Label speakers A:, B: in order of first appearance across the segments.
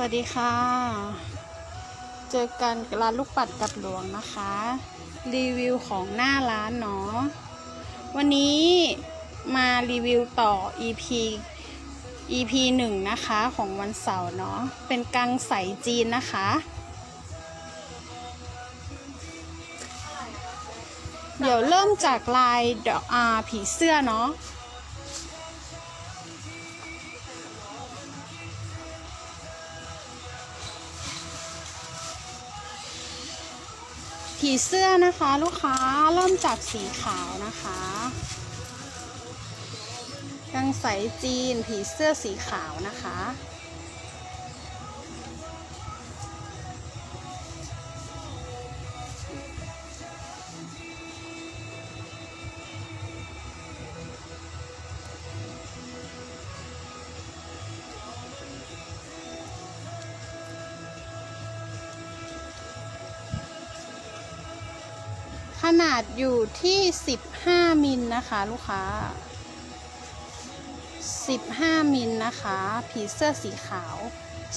A: วัสดีค่ะ เจอกันร้านลูกปัดกับหลวงนะคะ รีวิวของหน้าร้านเนาะ วันนี้มารีวิวต่อ EP EP หนึ่งนะคะของวันเสาร์เนาะ เป็นกังใสจีนนะคะ เดี๋ยวเริ่มจากลายดอกอาผีเสื้อเนาะ ผีเสื้อนะคะลูกค้าเริ่มจากสีขาวนะคะกังใสจีนผีเสื้อสีขาวนะคะ นาดอยู่ที่ 15 มิลนะคะลูกค้า 15 มิลนะคะ ผีเสื้อสีขาว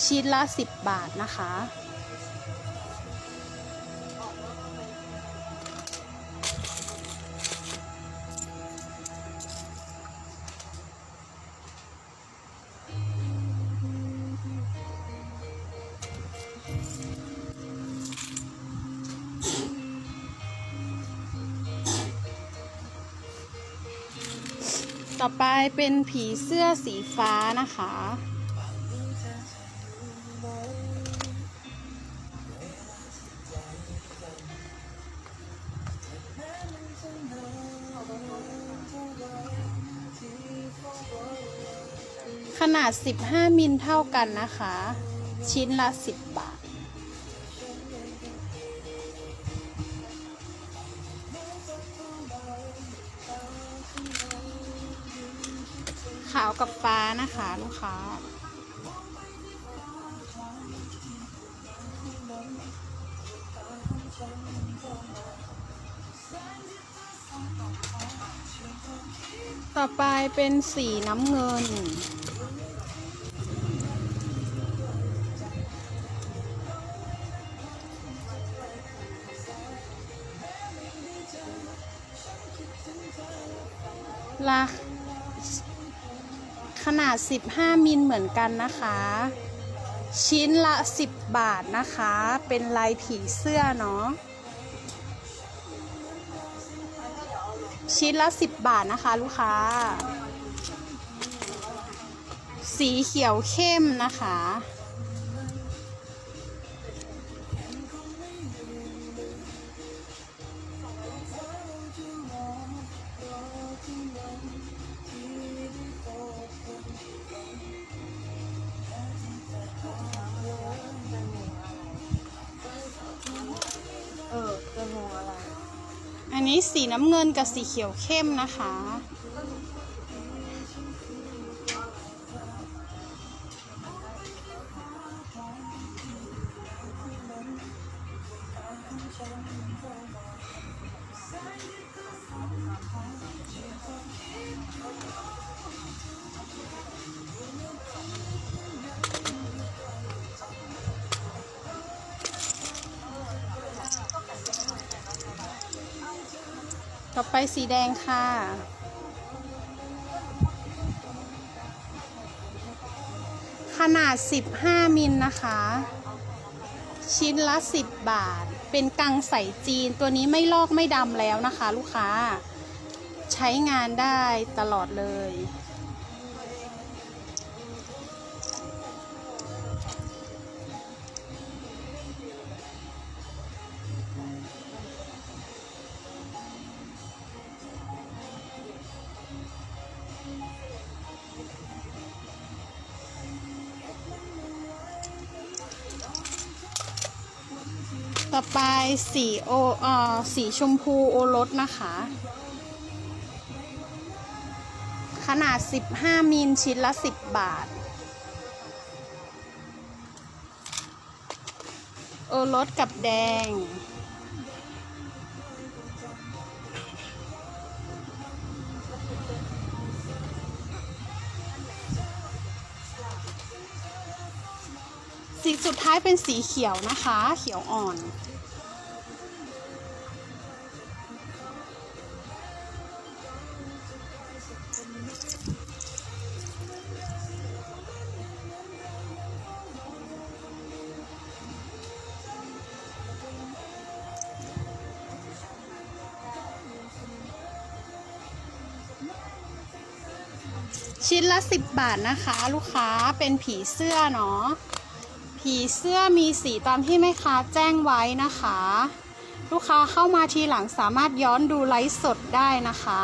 A: ชิ้นละ 10 บาทนะคะ เป็นผีเสื้อสีฟ้านะคะ ขนาด 15 มิลเท่ากันนะคะ ชิ้นละ 10 บาท กับฟ้านะคะลูกค้า ต่อไปเป็นสีน้ำเงิน 15 มิลเหมือนกันนะคะ ชิ้นละ 10 บาทนะคะ เป็นลายผีเสื้อเนาะชิ้นละ 10 บาทนะคะ ลูกค้า สีเขียวเข้มนะคะ น้ำเงินกับสีเขียวเข้มนะคะ ต่อไปสีแดงค่ะ ขนาด 15 มิลนะคะ ชิ้นละ 10 บาท เป็นกังใสจีนตัวนี้ไม่ลอกไม่ดำแล้วนะคะ ลูกค้า ใช้งานได้ตลอดเลย สีโอเอ่อสีชมพูโอรสนะคะ ขนาด 15 มิลชิ้นละ 10 บาท โอรสกับแดงสีสุดท้ายเป็นสีเขียวนะคะ เขียวอ่อน 10 บาทนะคะ ลูกค้าเป็นผีเสื้อเนาะผีเสื้อมีสีตามที่แม่ค้าแจ้งไว้นะคะ ลูกค้าเข้ามาทีหลังสามารถย้อนดูไลฟ์สดได้นะคะ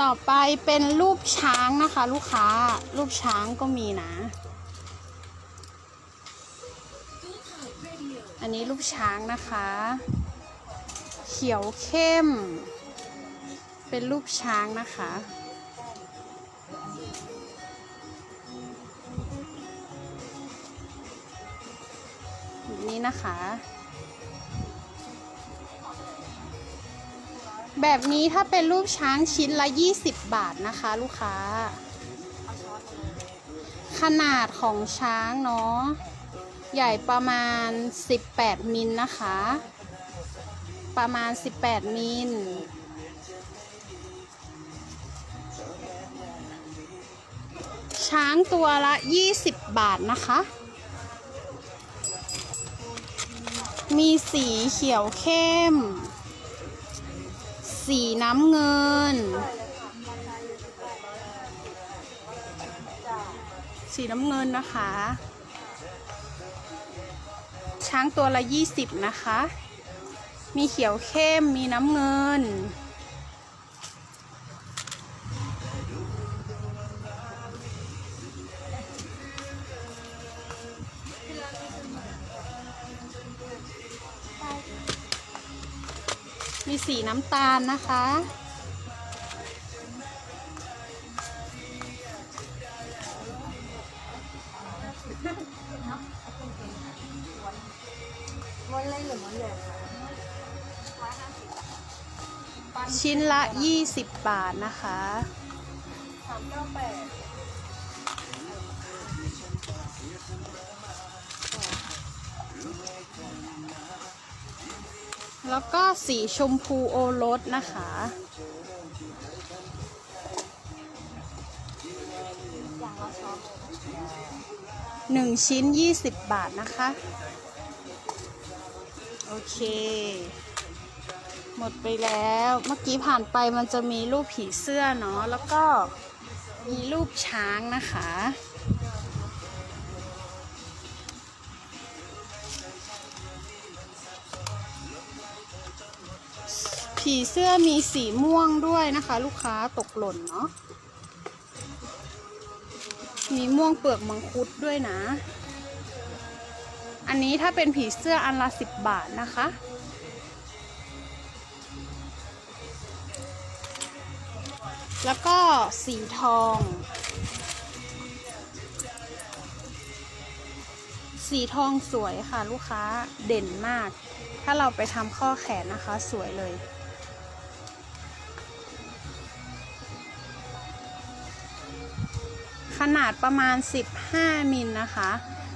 A: ต่อไปเป็นรูปช้างนะคะ ลูกค้ารูปช้างก็มีนะ อันนี้รูปช้างนะคะ ขียวเข้ม เป็นรูปช้างนะคะ นี้นะคะ แบบนี้ถ้าเป็นรูปช้างชิ้นละ 20 บาทนะคะลูกค้า ขนาดของช้างเนาะ ใหญ่ประมาณ 18 มิลนะคะ ประมาณ 18 มิลช้างตัวละ 20 บาทนะคะ มีสีเขียวเข้ม สีน้ำเงิน สีน้ำเงินนะคะ ช้างตัวละ 20 นะคะ มีเขียวเข้ม มีน้ำเงิน มีสีน้ำตาลนะคะ ชิ้นละ 20 บาทนะคะ
B: แล้
A: วก็สีชมพูโอรสนะคะ หนึ่งชิ้น 20 บาทนะคะ โอเค หมดไปแล้ว เมื่อกี้ผ่านไปมันจะมีรูปผีเสื้อเนาะ แล้วก็มีรูปช้างนะคะ ผีเสื้อมีสีม่วงด้วยนะคะ ลูกค้าตกหล่นเนาะ มีม่วงเปลือกมังคุดด้วยนะ อันนี้ถ้าเป็นผีเสื้ออันละสิบบาทนะคะ แล้วก็สีทอง สีทองสวยค่ะลูกค้าเด่นมาก ถ้าเราไปทำข้อแขนนะคะสวยเลย ขนาดประมาณ 15 มิลนะคะ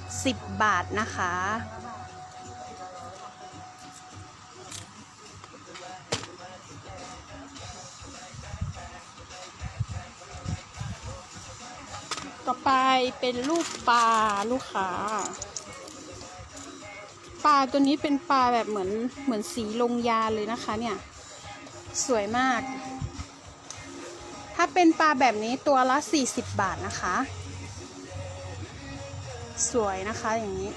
A: 10 บาทนะคะ ต่อไปเป็นรูปปลาลูกค้าปลาตัวนี้เป็นปลาแบบเหมือนเหมือนสีลงยาเลยนะคะเนี่ย สวยมาก ถ้าเป็นปลาแบบนี้ตัวละ 40 บาทนะคะ สวยนะคะอย่างนี้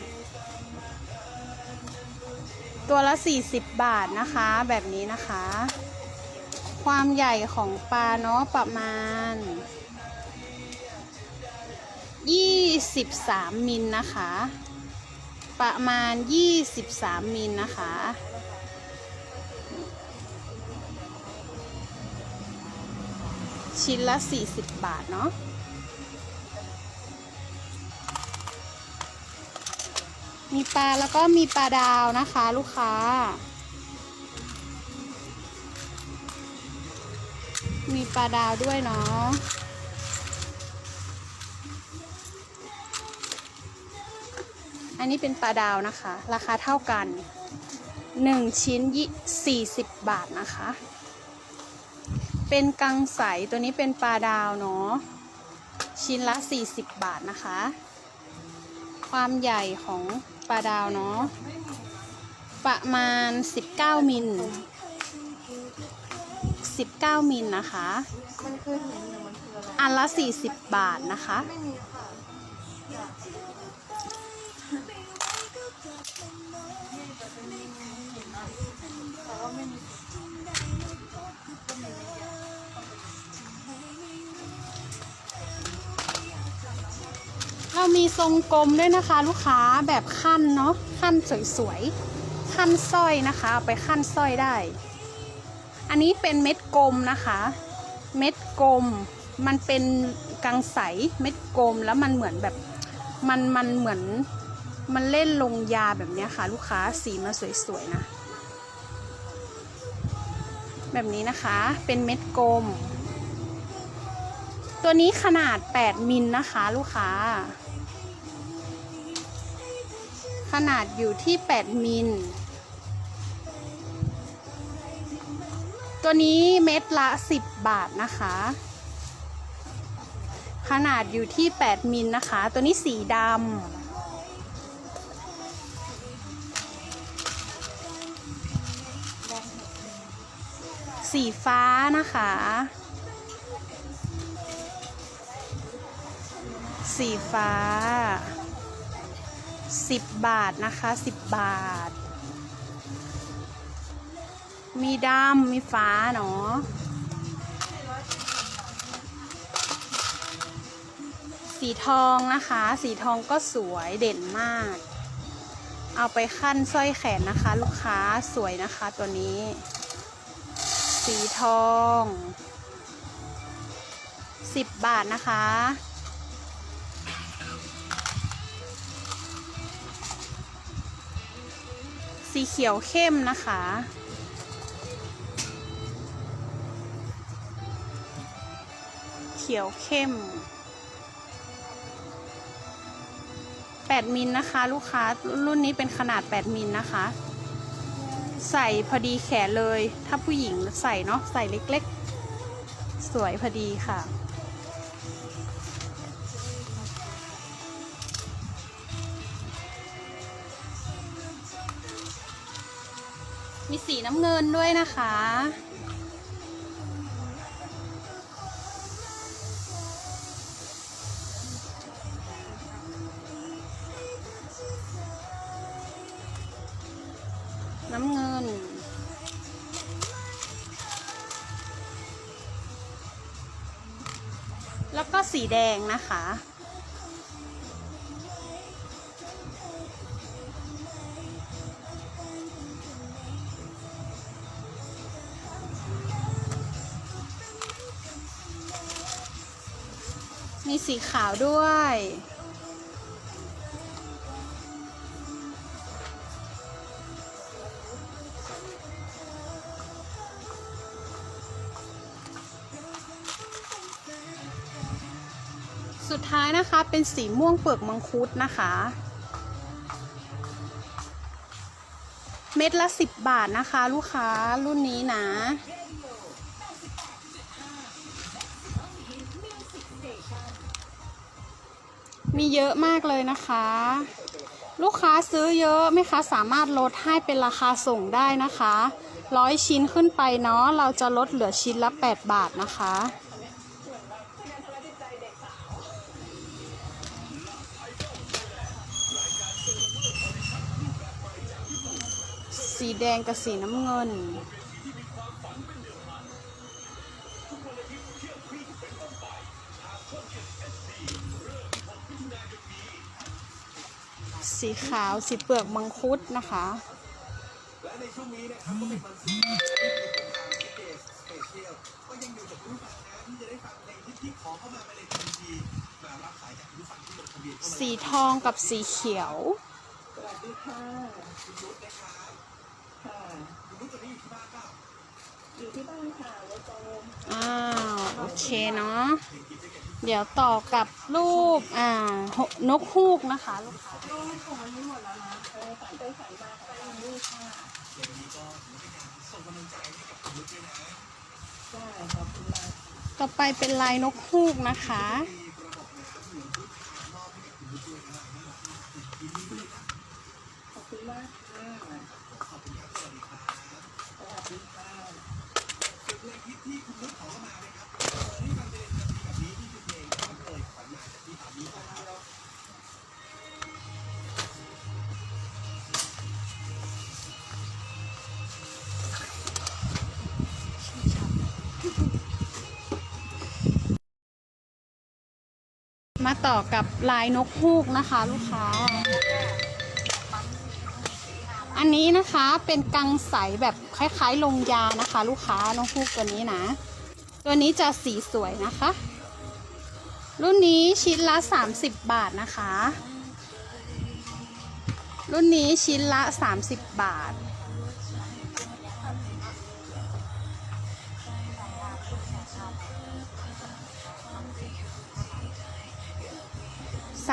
A: ตัวละ 40 บาทนะคะแบบนี้นะคะ ความใหญ่ของปลาเนาะประมาณ 23 มิลนะคะ ประมาณ 23 มิลนะคะ ชิ้นละ 40 บาทเนาะมีปลาแล้วก็มีปลาดาวนะคะ ลูกค้า มีมีปลาดาวด้วยเนาะ อันนี้เป็นปลาดาวนะคะ ราคาเท่ากัน 1 ชิ้นยี่40บบาทนะคะ เป็นกังใสตัวนี้เป็นปลาดาวเนาะชิ้นละ 40 บาทนะคะ ความใหญ่ของปลาดาวเนาะประมาณ 19 มิล 19 มิลนะคะ
B: มันคือหินหรือมันคืออะไร
A: อันละ 40 บาทนะคะ เรามีทรงกลมด้วยนะคะ ลูกค้าแบบขั้นเนาะขั้นสวยๆขั้นสร้อยนะคะเอาไปขั้นสร้อยได้ อันนี้เป็นเม็ดกลมนะคะ เม็ดกลม มันเป็นกังใสเม็ดกลมแล้วมันเหมือนแบบมันมันเหมือนมันเล่นลงยาแบบนี้ค่ะ ลูกค้าสีมันสวยๆนะแบบนี้นะคะเป็นเม็ดกลม ตัวนี้ขนาด 8 มิลนะคะ ลูกค้า ขนาดอยู่ที่ 8 มิล ตัวนี้เม็ดละ 10 บาทนะคะ ขนาดอยู่ที่ 8 มิลนะคะ ตัวนี้สีดำสีฟ้านะคะ สีฟ้า 10 บาทนะคะ 10 บาท มีดำมีฟ้าเนาะสีทองนะคะ สีทองก็สวยเด่นมาก เอาไปขั้นสร้อยแขนนะคะ ลูกค้าสวยนะคะตัวนี้ สีทอง 10 บาทนะคะ สีเขียวเข้มนะคะ เขียวเข้ม8มิลนะคะ ลูกค้ารุ่นนี้เป็นขนาด 8มิลนะคะ ใส่พอดีแขนเลย ถ้าผู้หญิงใส่เนาะใส่เล็กๆ สวยพอดีค่ะ มีสีน้ำเงินด้วยนะคะ น้ำเงิน แล้วก็สีแดงนะคะ สีขาวด้วย สุดท้ายนะคะเป็นสีม่วงเปลือกมังคุดนะคะ เม็ดละ 10 บาทนะคะ ลูกค้ารุ่นนี้นะ มีเยอะมากเลยนะคะ ลูกค้าซื้อเยอะไหมคะสามารถลดให้เป็นราคาส่งได้นะคะร้อยชิ้นขึ้นไปเนาะเราจะลดเหลือชิ้นละ 8 บาทนะคะ สีแดงกับสีน้ำเงิน สีขาวสีเปลือกมังคุดนะคะ
C: และในช่วงนี้นะครับก็เป็นวันศุกร์ที่เป็นทางเกสเปเชียลก็ยังอยู่กับผู้ฟังนะที่จะได้ฟังเพลงที่ที่ขอเข้ามาในทันทีมารับสายจากผู้ฟังที่ลงทะเบียนเข้ามา
A: สีทองกับสีเขียว
B: สวัสดีค่ะ
C: คุณนุชนะครับ
B: ค่ะ
C: คุณนุชตอนนี้อยู่ที่บ้านเปล่า
B: อยู่ที่บ้านค่ะไว้โต
A: อ้าวโอเคเนาะเดี๋ยวต่อกับรูปอ่านกฮูกนะคะลูกค้า
B: รูปของอันนี้หมดแล้วนะเออฝันไปฝันมาก็ยังลูกค่ะ
C: วันนี้ก็ถือว่าเป็นการส่งกำลังใจให้กับคุณด้วยนะ
B: ใช่ขอบคุณมาก
A: ต่อไปเป็นลายนกฮูกนะคะ
C: มาต่อกับ
A: ลายนกฮูกนะคะ ลูกค้า อันนี้นะคะเป็นกังใสแบบคล้ายๆลงยานะคะ ลูกค้านกฮูกตัวนี้นะ ตัวนี้จะสีสวยนะคะ รุ่นนี้ชิ้นละ 30 บาทนะคะ รุ่นนี้ชิ้นละ 30 บาท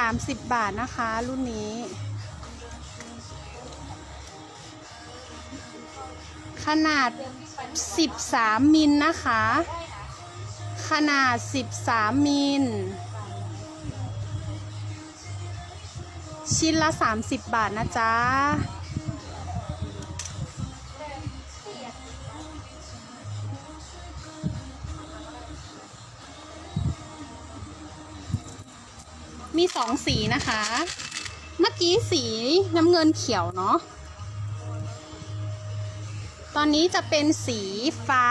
A: 30 บาทนะคะ รุ่นนี้ ขนาด 13 มิลนะคะ ขนาด 13 มิลชิ้นละ 30 บาทนะจ๊ะ มีสองสีนะคะ เมื่อกี้สีน้ำเงินเขียวเนาะ ตอนนี้จะเป็นสีฟ้า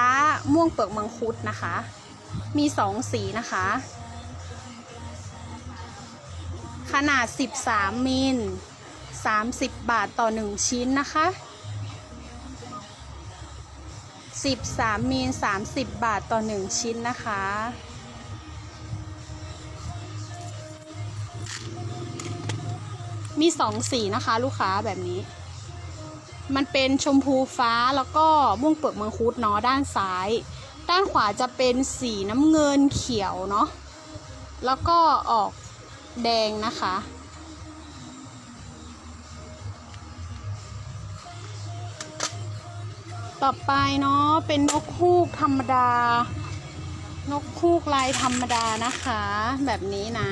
A: ม่วงเปลือกมังคุดนะคะ มีสองสีนะคะ ขนาด 13 มิล 30 บาทต่อ 1 ชิ้นนะคะ 13 มิล 30 บาทต่อ 1 ชิ้นนะคะ มีสองสีนะคะ ลูกค้าแบบนี้ มันเป็นชมพูฟ้าแล้วก็ม่วงเปลือกมังคุดเนาะด้านซ้าย ด้านขวาจะเป็นสีน้ำเงินเขียวเนาะแล้วก็ออกแดงนะคะ ต่อไปเนาะเป็นนกฮูกธรรมดา นกฮูกลายธรรมดานะคะ แบบนี้นะ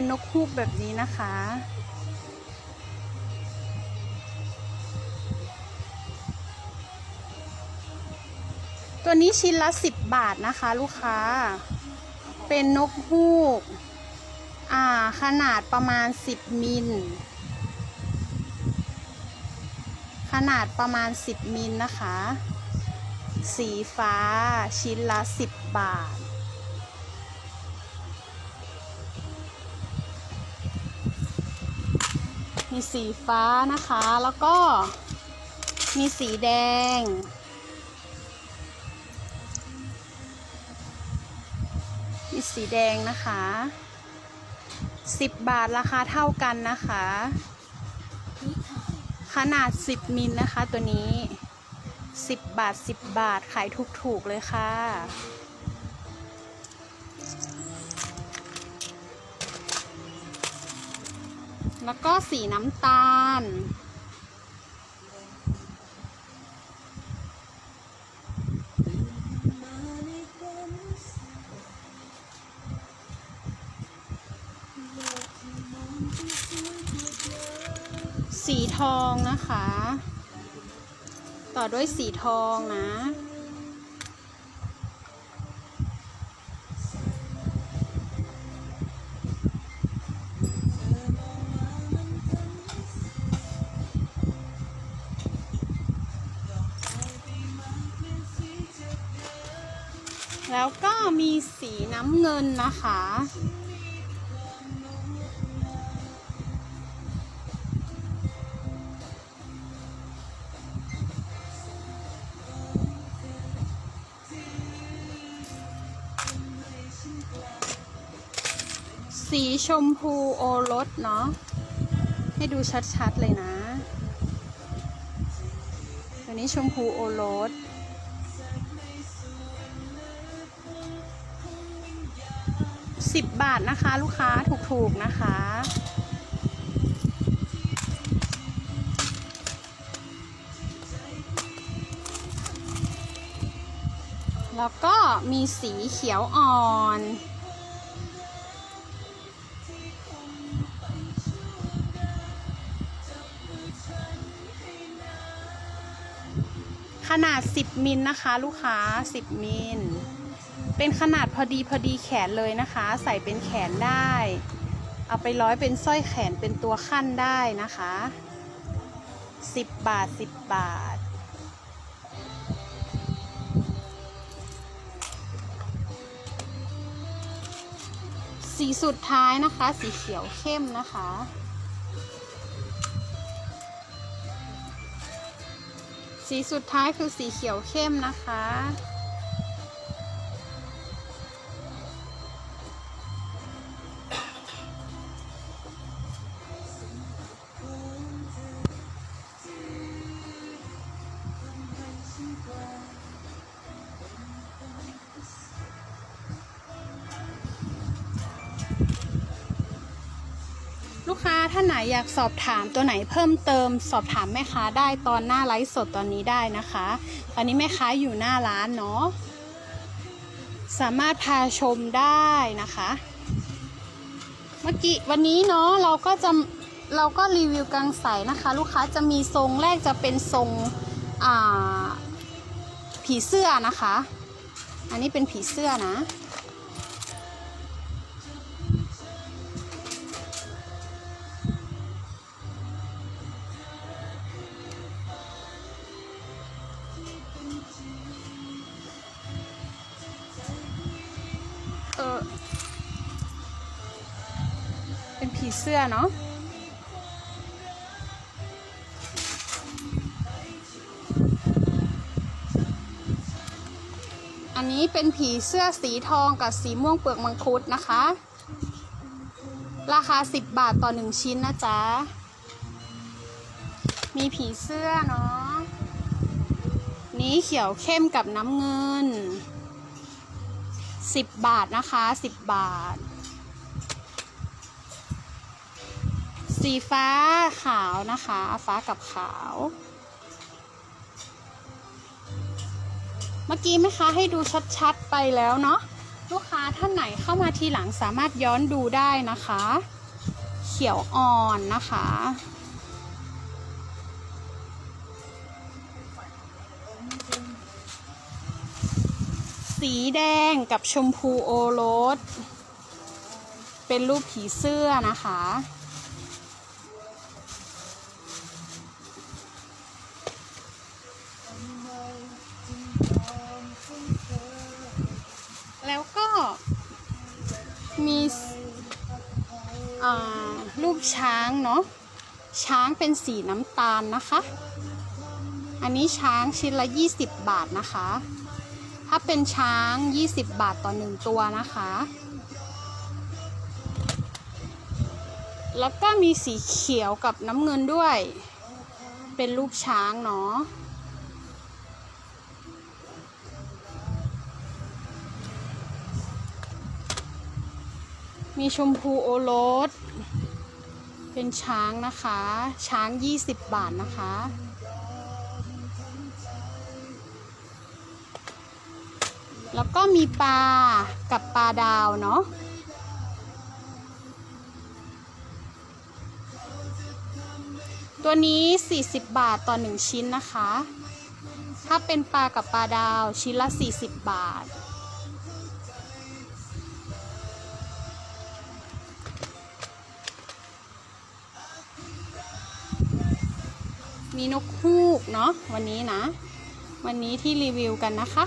A: เป็นนกฮูกแบบนี้นะคะ ตัวนี้ชิ้นละ 10 บาทนะคะลูกค้า เป็นนกฮูก อ่า ขนาดประมาณ 10 มิล ขนาดประมาณ 10 มิลนะคะ สีฟ้าชิ้นละ 10 บาท สีฟ้านะคะ แล้วก็มีสีแดง มีสีแดงนะคะ 10 บาทราคาเท่ากันนะคะ ขนาด 10 มิลนะคะตัวนี้ 10 บาท 10 บาท ขายถูกๆเลยค่ะ แล้วก็สีน้ำตาล สีทองนะคะ ต่อด้วยสีทองนะ แล้วก็มีสีน้ำเงินนะคะ สีชมพูโอรสเนาะ ให้ดูชัดๆเลยนะ ตัวนี้ชมพูโอรส สิบบาทนะคะ ลูกค้าถูกๆนะคะ แล้วก็มีสีเขียวอ่อนขนาด 10 มิลนะคะ ลูกค้า 10 มิล เป็นขนาดพอดีพอดีแขนเลยนะคะ ใส่เป็นแขนได้ เอาไปร้อยเป็นสร้อยแขนเป็นตัวขั้นได้นะคะ 10 บาท 10 บาท สีสุดท้ายนะคะ สีเขียวเข้มนะคะสีสุดท้ายคือสีเขียวเข้มนะคะ ลูกค้าท่านไหนอยากสอบถามตัวไหนเพิ่มเติม สอบถามแม่ค้าได้ตอนหน้าไลฟ์สดตอนนี้ได้นะคะ ตอนนี้แม่ค้าอยู่หน้าร้านเนาะสามารถพาชมได้นะคะ เมื่อกี้วันนี้เนาะเราก็จะเราก็รีวิวกังใสนะคะ ลูกค้าจะมีทรงแรกจะเป็นทรงอ่า ผีเสื้อนะคะ อันนี้เป็นผีเสื้อนะ เออ เป็นผีเสื้อเนาะ อันนี้เป็นผีเสื้อสีทองกับสีม่วงเปลือกมังคุดนะคะ ราคา 10 บาทต่อ 1 ชิ้นนะจ๊ะ มีผีเสื้อเนาะ นี้เขียวเข้มกับน้ำเงิน 10 บาทนะคะ 10 บาท สีฟ้าขาวนะคะ ฟ้ากับขาว มื่อกี้ไหมคะให้ดูชัดๆไปแล้วเนาะลูกค้าท่านไหนเข้ามาทีหลังสามารถย้อนดูได้นะคะ เขียวอ่อนนะคะ สีแดงกับชมพูโอรส เป็นรูปผีเสื้อนะคะ ช้างเนาะช้างเป็นสีน้ำตาลนะคะ อันนี้ช้างชิ้นละ 20 บาทนะคะ ถ้าเป็นช้าง 20 บาทต่อหนึ่งตัวนะคะ แล้วก็มีสีเขียวกับน้ำเงินด้วย เป็นรูปช้างเนาะมีชมพูโอรส เป็นช้างนะคะ ช้าง 20 บาทนะคะ แล้วก็มีปลากับปลาดาวเนาะตัวนี้ 40 บาทต่อ 1 ชิ้นนะคะ ถ้าเป็นปลากับปลาดาวชิ้นละ 40 บาท มีนกฮูกเนาะวันนี้นะ วันนี้ที่รีวิวกันนะคะ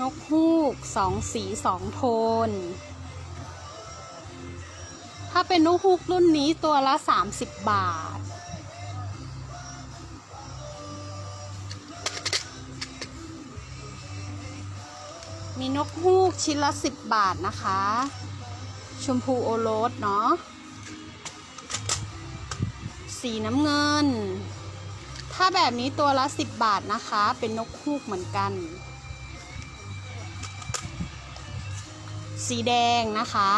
A: นกฮูกสองสีสองโทน ถ้าเป็นนกฮูกรุ่นนี้ตัวละ 30 บาท มีนกฮูกชิ้นละ 10 บาทนะคะ ชมพูโอโรสเนาะ สีน้ำเงิน ถ้าแบบนี้ตัวละ 10 บาทนะคะ เป็นนกฮูกเหมือนกัน สีแดงนะคะ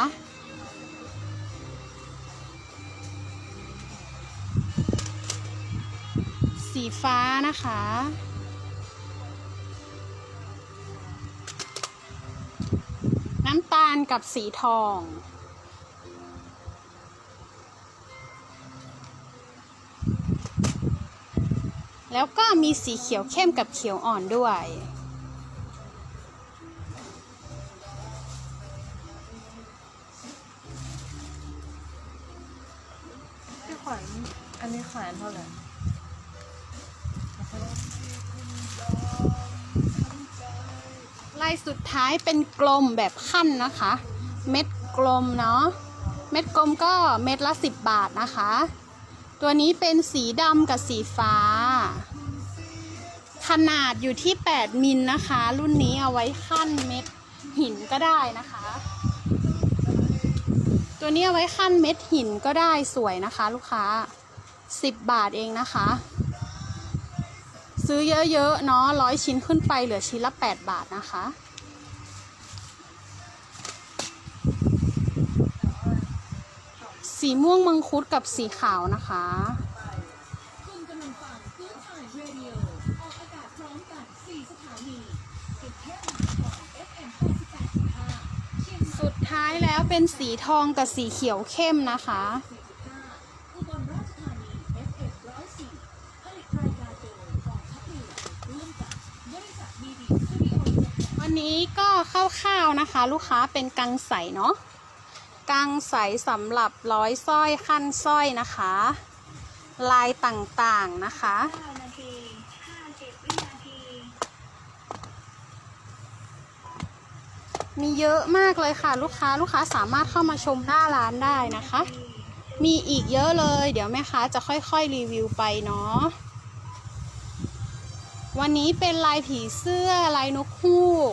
A: สีฟ้านะคะ น้ำตาลกับสีทอง แล้วก็มีสีเขียวเข้มกับเขียวอ่อนด้วย
B: พี่ขวัญอันนี้ขายเท่าไหร่
A: ลายสุดท้ายเป็นกลมแบบขั้นนะคะ เม็ดกลมเนาะ เม็ดกลมก็เม็ดละ 10 บาทนะคะ ตัวนี้เป็นสีดำกับสีฟ้า ขนาดอยู่ที่ 8 มิลนะคะ รุ่นนี้เอาไว้ขั้นเม็ดหินก็ได้นะคะ ตัวนี้เอาไว้ขั้นเม็ดหินก็ได้สวยนะคะ ลูกค้า 10 บาทเองนะคะ ซื้อเยอะๆเนาะร้อยชิ้นขึ้นไปเหลือชิ้นละ 8 บาทนะคะสีม่วงมังคุดกับสีขาวนะคะ
D: คุณกำลังฟังพื้นถ่ายเรดิโอออกอากาศพร้อมกัน 4 สถานีติดเทพมหานคร FM 88.5เชียงใหม่
A: สุด ท้ายแล้วเป็นสีทองกับสีเขียวเข้มนะคะ
D: 4.5อุบลราชธานี FM 104ผลิตรายการโดยกองทัพเรือร่วมกับบริษัทมีดีสตูดิโอจำกัด
A: วันนี้ก็คร่าวๆนะคะ ลูกค้าเป็นกังใสเนาะกังใสสำหรับร้อยสร้อยขั้นสร้อยนะคะ ลายต่างๆนะคะ
D: 9นาที 50 วินาที
A: มีเยอะมากเลยค่ะ ลูกค้าลูกค้าสามารถเข้ามาชมหน้าร้านได้นะคะ มีอีกเยอะเลย เดี๋ยวแม่ค้าจะค่อยๆรีวิวไปเนาะวันนี้เป็นลายผีเสื้อลายนกฮูก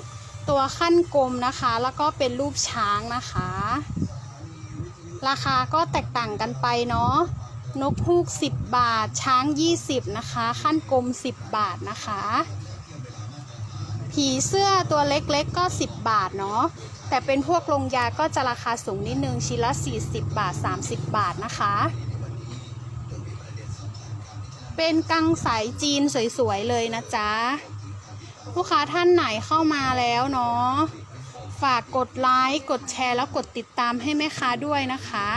A: ตัวขั้นกลมนะคะ แล้วก็เป็นรูปช้างนะคะ ราคาก็แตกต่างกันไปเนาะนกฮูก 10 บาท ช้าง 20 นะคะ ขั้นกลม 10 บาทนะคะ ผีเสื้อตัวเล็กๆก็ 10 บาทเนาะแต่เป็นพวกลงยาก็จะราคาสูงนิดนึงชิ้นละ 40 บาท 30 บาทนะคะ เป็นกังสายจีนสวยๆเลยนะจ๊ะ ลูกค้าท่านไหนเข้ามาแล้วเนาะฝากกดไลค์กดแชร์แล้วกดติดตามให้แม่ค้าด้วยนะคะ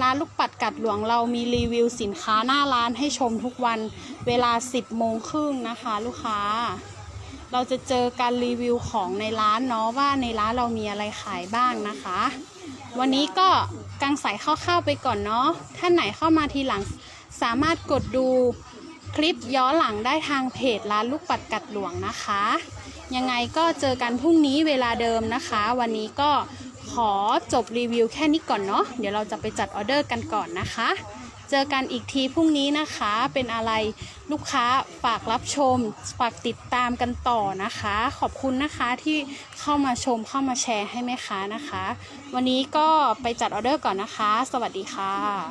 A: ร้านลูกปัดกัดหลวงเรามีรีวิวสินค้าหน้าร้านให้ชมทุกวันเวลา 10โมงครึ่งนะคะ ลูกค้า เราจะเจอการรีวิวของในร้านเนาะว่าในร้านเรามีอะไรขายบ้างนะคะ วันนี้ก็กังใสคร่าวๆไปก่อนเนาะท่านไหนเข้ามาทีหลังสามารถกดดูคลิปย้อนหลังได้ทางเพจร้านลูกปัดกัดหลวงนะคะ ยังไงก็เจอกันพรุ่งนี้เวลาเดิมนะคะ วันนี้ก็ขอจบรีวิวแค่นี้ก่อนเนาะเดี๋ยวเราจะไปจัดออเดอร์กันก่อนนะคะ เจอกันอีกทีพรุ่งนี้นะคะเป็นอะไรลูกค้าฝากรับชม ฝากติดตามกันต่อนะคะ ขอบคุณนะคะที่เข้ามาชมเข้ามาแชร์ให้แม่ค้านะคะ วันนี้ก็ไปจัดออเดอร์ก่อนนะคะ สวัสดีค่ะ